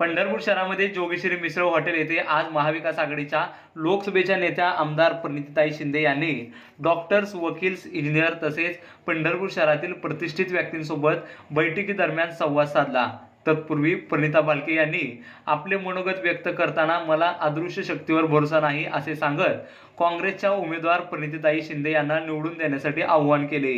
पंढरपूर शहरामध्ये जोगेश्वरी मिश्र हॉटेल येथे आज महाविकास आघाडीच्या लोकसभेच्या नेत्या आमदार प्रणितीताई शिंदे यांनी डॉक्टर्स वकील्स इंजिनियर तसेच पंढरपूर शहरातील प्रतिष्ठित व्यक्तींसोबत बैठकीदरम्यान संवाद साधला. तत्पूर्वी प्रणिता बालके यांनी आपले मनोगत व्यक्त करताना मला अदृश्य शक्तीवर भरोसा नाही असे सांगत काँग्रेसच्या उमेदवार प्रणितीताई शिंदे यांना निवडून देण्यासाठी आव्हान केले.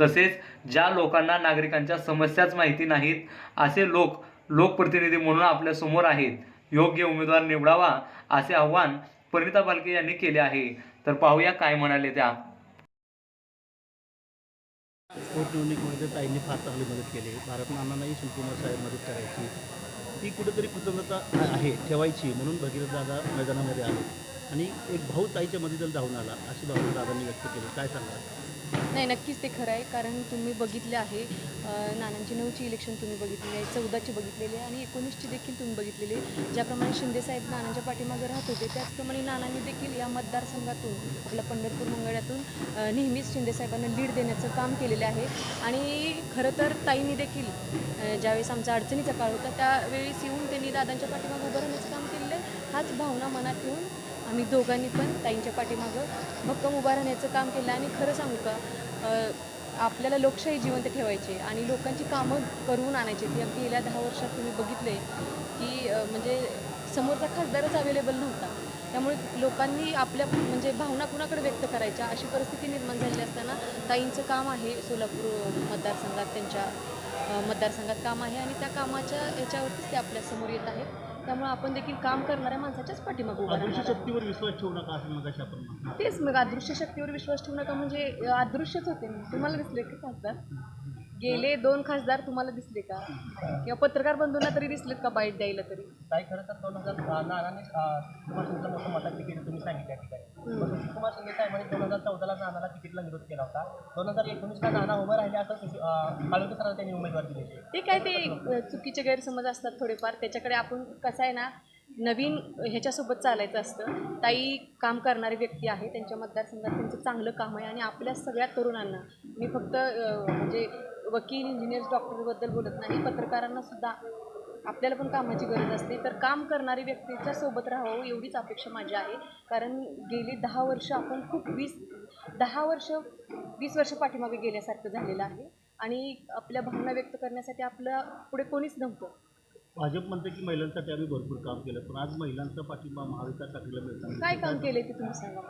तसेच ज्या लोकांना नागरिकांच्या समस्याच माहिती नाहीत असे लोक लोकप्रतिनिधी म्हणून आपल्यासमोर आहेत. योग्य उमेदवार निवडावा असे आव्हान परिणिता बालके यांनी केले आहे. तर पाहूया काय म्हणाले त्या. पोटनिवडणुकीमध्ये ताईंनी फार चांगली मदत केली. भारत नानांनाही शिवकुमार साहेब मदत करायची. ती कुठेतरी कृतज्ञता आहे ठेवायची म्हणून भगीरथ दादा मैदानामध्ये आले. आणि एक भाऊ ताईच्या मदतीला धावून आला अशी भावना दादांनी व्यक्त केली. काय सांगा नाही नक्कीच ते खरं आहे कारण तुम्ही बघितले आहे अं, नानांची नऊची इलेक्शन तुम्ही बघितलेली आहे चौदाची बघितलेली आहे आणि एकोणीसची देखील तुम्ही बघितलेली आहे. ज्याप्रमाणे शिंदेसाहेब नानांच्या पाठीमागे राहत होते त्याचप्रमाणे नानांनी देखील या मतदारसंघातून आपल्या पंढरपूर मंगळ्यातून अं, नेहमीच शिंदेसाहेबांना लीड देण्याचं काम केलेलं आहे. आणि खरं तर ताईंनी देखील अं, ज्यावेळेस आमचा अडचणीचा काळ होता त्यावेळेस येऊन त्यांनी दादांच्या पाठीमागे उभं राहण्याचं काम केलेलं आहे. हाच भावना मनात ठेवून आम्ही दोघांनी पण ताईंच्या पाठीमागं भक्कम उभा राहण्याचं काम केलं आणि खरं सांगू का आपल्याला लोकशाही जिवंत ठेवायची आणि लोकांची कामं करून आणायची ती अगदी गेल्या दहा वर्षात तुम्ही बघितले की म्हणजे समोरचा खासदारच अवेलेबल नव्हता. त्यामुळे लोकांनी आपल्या म्हणजे भावना कुणाकडे व्यक्त करायच्या अशी परिस्थिती निर्माण झालेली असताना ताईंचं काम आहे सोलापूर मतदारसंघात त्यांच्या मतदारसंघात काम आहे आणि त्या कामाच्या याच्यावरतीच ते आपल्यासमोर येत आहेत. त्यामुळे आपण देखील काम करणाऱ्या माणसाच्याच पाठीमागे उभा अदृश्य. शक्तीवर विश्वास ठेवू नका असं मगाशी आपण तेच मग अदृश्य शक्तीवर विश्वास ठेवू नका म्हणजे अदृश्यच होते. तुम्हाला दिसले का खासदार गेले दोन खासदार तुम्हाला दिसले का? किंवा पत्रकार बंधूंना तरी दिसलेत का बाईट द्यायला तरी? ताई खरं तर दोन हजार नानाने कुमार शिंदेला मोठं मतात तिकीट तुम्ही सांगितलं त्या ठिकाणी. पण कुमार शिंदे साहेबांनी दोन हजार चौदाला नानाला तिकीटला विरोध केला होता. दोन हजार एकोणीसला नाना उभं राहिले असं काळोखी सरांना त्यांनी उमेदवार दिली ते काय ते चुकीचे गैरसमज असतात थोडेफार. त्याच्याकडे आपण कसं आहे ना नवीन ह्याच्यासोबत चालायचं असतं. ताई काम करणारी व्यक्ती आहे त्यांच्या मतदारसंघात त्यांचं चांगलं काम आहे आणि आपल्या सगळ्या तरुणांना मी फक्त म्हणजे वकील इंजिनियर्स डॉक्टरबद्दल बोलत नाही. पत्रकारांना सुद्धा आपल्याला पण कामाची गरज असते. तर काम करणारी व्यक्तीच्या सोबत राहावं एवढीच अपेक्षा माझी आहे. कारण गेली दहा वर्ष आपण खूप वीस दहा वर्ष वीस वर्ष पाठीमागे गेल्यासारखं झालेलं आहे. आणि आपल्या भावना व्यक्त करण्यासाठी आपलं पुढे कोणीच नव्हतं. भाजप म्हणते की महिलांसाठी आम्ही भरपूर काम केलं पण आज महिलांचा पाठिंबा महाविकास आघाडीला मिळताना काय काम केले ते तुम्ही सांगा.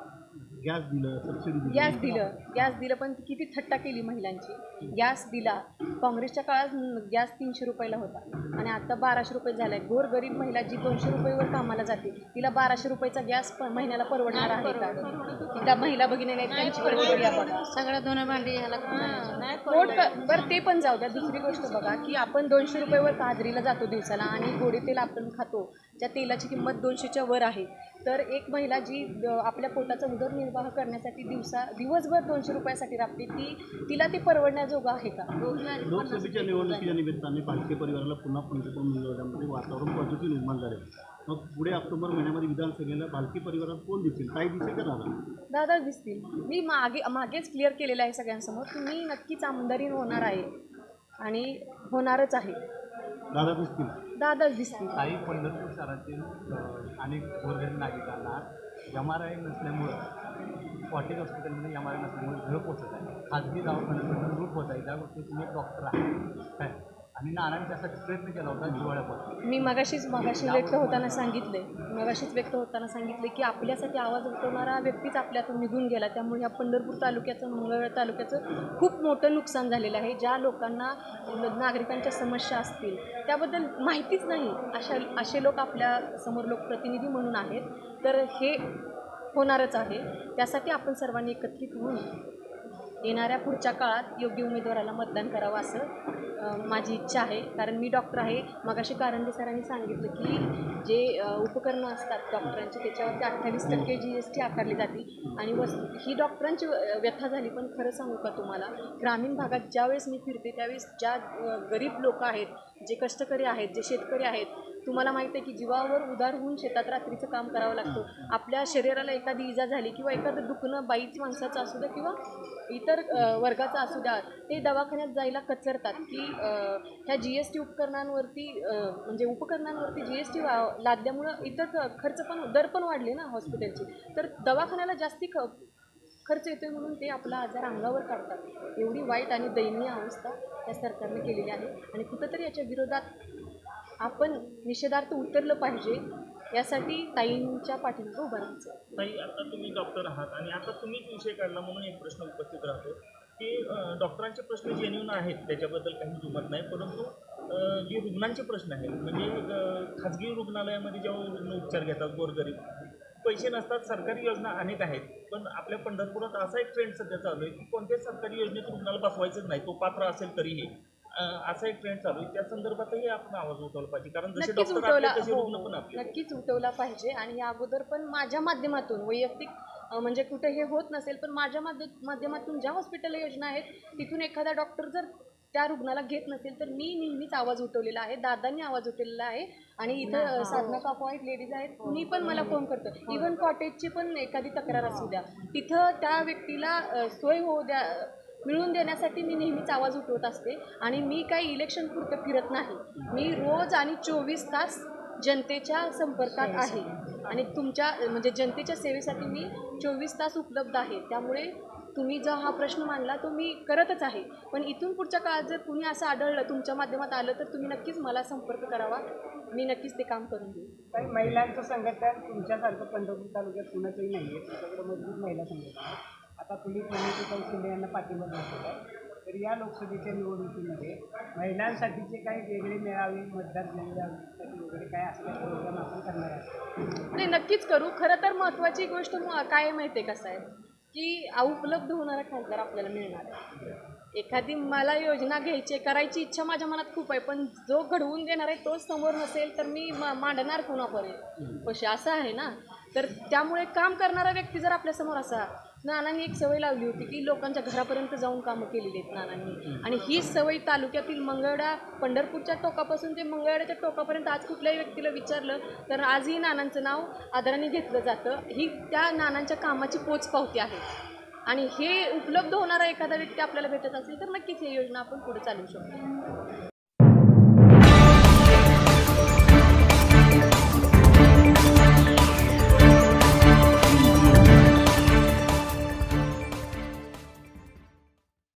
गॅस दिलं सबसिडी दिली. गॅस दिलं गॅस दिलं पण किती थट्टा केली महिलांची? गॅस दिला. काँग्रेसच्या काळात गॅस तीनशे रुपयाला होता. आणि आता बाराशे रुपये झाला आहे गोरगरीब महिला जी दोनशे रुपयेवर कामाला जाते तिला बाराशे रुपयाचा गॅस प- महिन्याला परवडणार आहे का? त्या महिला भगिनी नाहीत त्यांची परिस्थिती आपण सगळं धुणं भांडी पोट क- बरं ते पण जाऊ द्या. दुसरी गोष्ट बघा की आपण दोनशे रुपयेवर काजरीला जातो दिवसाला आणि गोडे तेल आपण खातो ज्या तेलाची किंमत दोनशेच्या वर आहे. तर एक महिला जी आपल्या पोटाचा उदरनिर्वाह करण्यासाठी दिवसा दिवसभर दोनशे रुपयासाठी राबते ती तिला ते परवडण्याजोगं आहे का? लोकसभेच्या निवडणुकीच्या निमित्ताने भाजपे परिवाराला पुन्हा पंढरपूर मंगळवाड्यामध्ये वातावरण पॉझिटिव्ह निर्माण झाले. मग पुढे ऑक्टोबर महिन्यामध्ये विधानसभेला भालकी परिवारात कोण दिसेल? काही दिसेल का दादा? दादा दिसतील. मी मागे मागेच क्लिअर केलेलं आहे सगळ्यांसमोर. की मी नक्कीच आमदारी होणार आहे आणि होणारच आहे. दादा दिसतील. दादाच दिसतील. काही पंढरपूर शहरातील अ, अनेक गोरगरीब नागरिकांना एम आर आय नसल्यामुळं कॉटेज हॉस्पिटलमध्ये एम आर आय नसल्यामुळे घर पोचत आहे. खाजगी दवाखान्याकडून लूट होत आहे. त्या गोष्टी तुम्ही एक डॉक्टर आहे काय? आणि त्यासाठी प्रयत्न केला होता दिवाळ्यापासून मी मगाशीच मगाशी व्यक्त होताना सांगितले मगाशीच व्यक्त होताना सांगितले की आपल्यासाठी आवाज उठवणारा व्यक्तीच आपल्यातून निघून गेला. त्यामुळे ह्या पंढरपूर तालुक्याचं मंगळवेळ तालुक्याचं खूप मोठं नुकसान झालेलं आहे. ज्या लोकांना नागरिकांच्या समस्या असतील त्याबद्दल माहितीच नाही. अशा असे लोक आपल्यासमोर लोकप्रतिनिधी म्हणून आहेत. तर हे होणारच आहे. त्यासाठी आपण सर्वांनी एकत्रित होऊन येणाऱ्या पुढच्या काळात योग्य उमेदवाराला मतदान करावं असं माझी इच्छा आहे. कारण मी डॉक्टर आहे. मगाशी कारंदे सरांनी सांगितलं की जे उपकरणं असतात डॉक्टरांची त्याच्यावरती अठ्ठावीस टक्के जी एस टी आकारली जाते. आणि वस ही डॉक्टरांची व्यथा झाली. पण खरं सांगू का तुम्हाला? ग्रामीण भागात ज्यावेळेस मी फिरते त्यावेळेस ज्या गरीब लोक आहेत जे कष्टकरी आहेत जे शेतकरी आहेत तुम्हाला माहिती आहे की जीवावर उदार होऊन शेतात रात्रीचं काम करावं लागतं. आपल्या शरीराला एखादी इजा झाली किंवा एखादं दुखणं बाईच माणसाचं असू द्या किंवा इतर वर्गाचं असू द्या ते दवाखान्यात जायला कचरतात की ह्या जी एस टी उपकरणांवरती म्हणजे उपकरणांवरती जी एस टी लादल्यामुळं इतर खर्च पण दर पण वाढले ना हॉस्पिटलचे. तर दवाखान्याला जास्ती ख खर्च येतोय म्हणून ते आपला आजार अंगावर काढतात. एवढी वाईट आणि दयनीय अवस्था त्या सरकारने केलेली आहे. आणि कुठंतरी याच्या विरोधात आपण निषेधार्थ उतरलं पाहिजे यासाठी ताईंच्या पाठीमागे उभं राहायचं. ताई आता तुम्ही डॉक्टर आहात आणि आता तुम्हीच विषय काढला म्हणून एक प्रश्न उपस्थित राहतो की डॉक्टरांचे प्रश्न जेन्युन आहेत त्याच्याबद्दल काही दुमत नाही परंतु जे रुग्णांचे प्रश्न आहेत म्हणजे खाजगी रुग्णालयामध्ये जेव्हा रुग्ण उपचार घेतात गोरगरीब पैसे नसतात सरकारी योजना अनेक आहेत पण आपल्या पंढरपुरात असा एक ट्रेंड सध्या चालू आहे की कोणत्याच सरकारी योजनेत रुग्णाला बसवायचंच नाही तो पात्र असेल तरीही. असा एक ट्रेंड चालू आहे. त्या संदर्भातही आपण आवाज उठवला पाहिजे. कारण जसे नक्कीच डॉक्टर उठवला तसे हो, रुग्ण पण हो. आपले नक्कीच उठवला पाहिजे. आणि या अगोदर पण माझ्या माध्यमातून वैयक्तिक अ, म्हणजे कुठे हे होत नसेल पण माझ्या माध्य माध्यमातून ज्या हॉस्पिटल योजना आहेत तिथून एखादा डॉक्टर जर त्या रुग्णाला घेत नसेल तर मी नेहमीच आवाज उठवलेला आहे. दादांनी आवाज उठवलेला आहे. आणि इथं अ, साधना काकू आहेत लेडीज आहेत. कुणी पण मला फोन करतं इव्हन कॉटेजची पण एखादी तक्रार असू द्या. तिथं त्या व्यक्तीला अ, सोय होऊ द्या. मिळवून देण्यासाठी मी नेहमीच आवाज उठवत असते आणि मी काही इलेक्शन पुरतं फिरत नाही. मी रोज आणि चोवीस तास जनतेच्या संपर्कात आहे. आणि तुमच्या म्हणजे जनतेच्या सेवेसाठी मी चोवीस तास उपलब्ध आहे. त्यामुळे तुम्ही जो हा प्रश्न मांडला तो मी करतच आहे. पण इथून पुढच्या काळात जर कुणी असं आढळलं तुमच्या माध्यमात आलं तर तुम्ही नक्कीच मला संपर्क करावा. मी नक्कीच ते काम करून देईन. काही महिलांचं संघटन तुमच्यासारखं पंढरपूर तालुक्यात कुणाचंही नाही आहे तुमच्याकडे मजबूत महिला संघटना. आता तुम्ही प्रणिती शिंदे यांना पाठिंबा आहे तर या लोकसभेच्या निवडणुकीमध्ये महिलांसाठीचे काही वेगळे मेळावे मतदार जनजागृतीसाठी वगैरे काय असल्याचं प्रोग्राम आपण करणार आहे नाही नक्कीच करू. खरं तर महत्त्वाची गोष्ट काय माहिती आहे कसं आहे की उपलब्ध होणारा खासदार आपल्याला मिळणार आहे. एखादी मला योजना घ्यायची करायची इच्छा माझ्या मनात खूप आहे पण जो घडवून देणार आहे तोच समोर नसेल तर मी मा- मांडणार कोणापर्यंत? कशी असं आहे ना? तर त्यामुळे काम करणारा व्यक्ती जर आपल्यासमोर असा नानांनी एक सवय लावली होती की लोकांच्या घरापर्यंत जाऊन कामं केलेली आहेत नानांनी. आणि ही सवय तालुक्यातील मंगळडा पंढरपूरच्या टोकापासून ते मंगळड्याच्या टोकापर्यंत आज कुठल्याही व्यक्तीला विचारलं तर आजही नानांचं नाव आदराने घेतलं जातं. ही त्या नानांच्या कामाची पोच पावती आहे. आणि हे उपलब्ध होणारा एखादा व्यक्ती आपल्याला भेटत असेल तर नक्कीच ही योजना आपण पुढे चालवू शकतो.